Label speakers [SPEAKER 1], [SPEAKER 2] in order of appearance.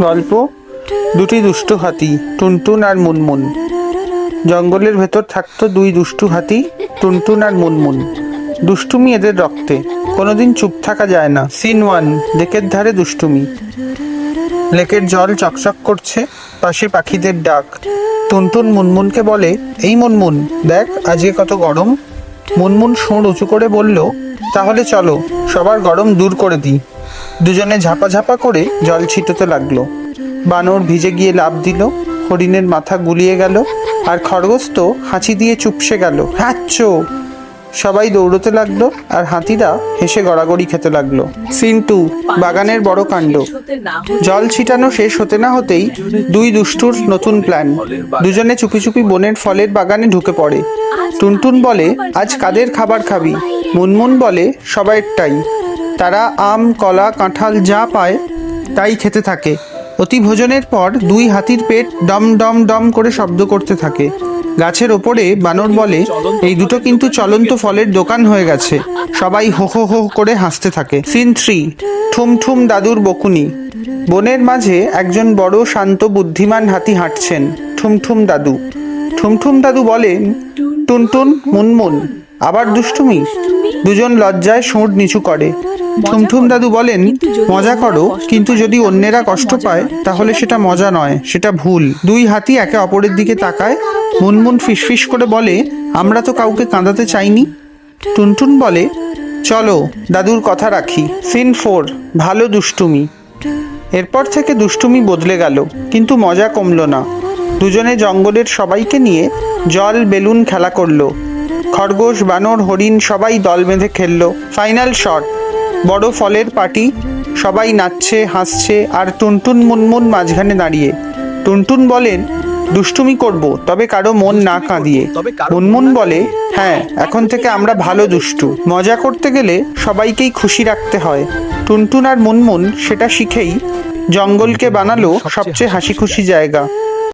[SPEAKER 1] গল্প, দুটি দুষ্টু হাতি, টুনটুন আর মুনমুন। জঙ্গলের ভেতর থাকতো দুই দুষ্টু হাতি, টুনটুন আর মুনমুন। দুষ্টুমি এদের রক্তে, কোনোদিন চুপ থাকা যায় না। সিন ওয়ান, লেকের ধারে দুষ্টুমি। লেকের জল চকচক করছে, পাশে পাখিদের ডাক। টুনটুন মুনমুনকে বলে, এই মুনমুন, দেখ আজকে কত গরম। মুনমুন সুর উঁচু করে বলল, তাহলে চলো সবার গরম দূর করে দিই। দুজনে ঝাপা ঝাপা করে জল ছিটোতে লাগল। বানর ভিজে গিয়ে লাভ দিল, হরিণের মাথা গুলিয়ে গেল, আর খরগোশ তো হাঁচি দিয়ে চুপসে গেল। হ্যাচ্ছো সবাই দৌড়তে লাগল, আর হাতিরা হেসে গড়াগড়ি খেতে লাগল। সিন টু বাগানের বড় কাণ্ড। জল ছিটানো শেষ হতে না হতেই দুই দুষ্টুর নতুন প্ল্যান। দুজনে চুপি চুপি বনের ফলের বাগানে ঢুকে পড়ে। টুনটুন বলে, আজ কাদের খাবার খাবি? মুনমুন বলে সবাইটাই তারা আম, কলা, কাঁঠাল যা পায়, তাই খেতে থাকে। অতি ভোজনের পর দুই হাতির পেট ডম ডম ডম করে শব্দ করতে থাকে। গাছের ওপরে বানর বলে, এই দুটো কিন্তু চলন্ত ফলের দোকান হয়ে গেছে। সবাই হো হো হো করে হাসতে থাকে। সিন থ্রি, ঠুম ঠুম দাদুর বকুনি। বনের মাঝে একজন বড় শান্ত বুদ্ধিমান হাতি হাঁটছেন ঠুমঠুম দাদু। ঠুমঠুম দাদু বলেন, টুনটুন, মুনমুন, আবার দুষ্টুমি? দুজন লজ্জায় সুঁড় নিচু করে। ঠুমঠুম দাদু বলেন, মজা করো, কিন্তু যদি অন্যেরা কষ্ট পায়, তাহলে সেটা মজা নয়, সেটা ভুল। দুই হাতি একে অপরের দিকে তাকায়, মুনমুন ফিসফিস করে বলে, আমরা তো কাউকে কাঁদাতে চাইনি। টুনটুন বলে, চলো, দাদুর কথা রাখি। সিন ফোর, ভালো দুষ্টুমি। এরপর থেকে দুষ্টুমি বদলে গেল, কিন্তু মজা কমলো না। দুজনে জঙ্গলের সবাইকে নিয়ে জল, বেলুন খেলা করল। খরগোশ বানর হরিণ সবাই দল বেঁধে খেললো। ফাইনাল শট বড় ফলের পার্টি সবাই নাচছে হাসছে আর টুনটুন মুনমুন মাঝখানে দাঁড়িয়ে। টুনটুন বলেন দুষ্টুমি করব তবে কারও মন না কাঁদিয়ে। মুনমুন বলে হ্যাঁ এখন থেকে আমরা ভালো দুষ্টু। মজা করতে গেলে সবাইকেই খুশি রাখতে হয়। টুনটুন আর মুনমুন সেটা শিখেই জঙ্গলকে বানালো সবচেয়ে হাসি খুশি জায়গা।